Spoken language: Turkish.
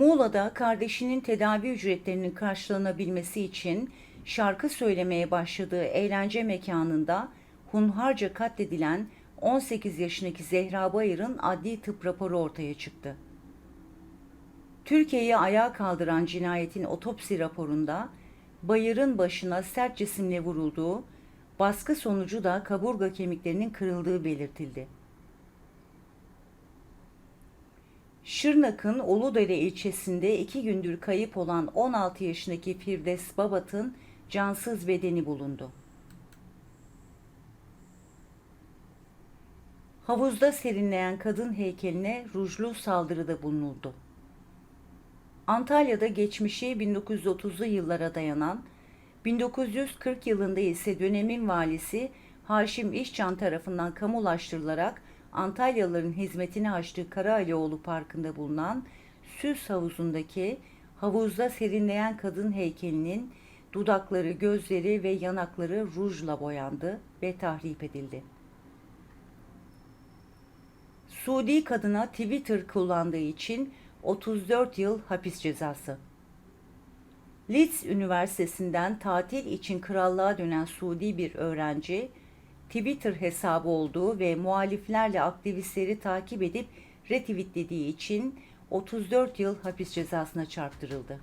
Muğla'da kardeşinin tedavi ücretlerinin karşılanabilmesi için şarkı söylemeye başladığı eğlence mekanında hunharca katledilen 18 yaşındaki Zehra Bayır'ın adli tıp raporu ortaya çıktı. Türkiye'yi ayağa kaldıran cinayetin otopsi raporunda Bayır'ın başına sert cisimle vurulduğu, baskı sonucu da kaburga kemiklerinin kırıldığı belirtildi. Şırnak'ın Uludere ilçesinde iki gündür kayıp olan 16 yaşındaki Firdevs Babat'ın cansız bedeni bulundu. Havuzda serinleyen kadın heykeline rujlu saldırıda bulunuldu. Antalya'da geçmişi 1930'lu yıllara dayanan, 1940 yılında ise dönemin valisi Haşim İşcan tarafından kamulaştırılarak Antalyalıların hizmetine açtığı Karahalioğlu Parkı'nda bulunan süs havuzundaki havuzda serinleyen kadın heykelinin dudakları, gözleri ve yanakları rujla boyandı ve tahrip edildi. Suudi kadına Twitter kullandığı için 34 yıl hapis cezası. Leeds Üniversitesi'nden tatil için krallığa dönen Suudi bir öğrenci, Twitter hesabı olduğu ve muhaliflerle aktivistleri takip edip retweetlediği için 34 yıl hapis cezasına çarptırıldı.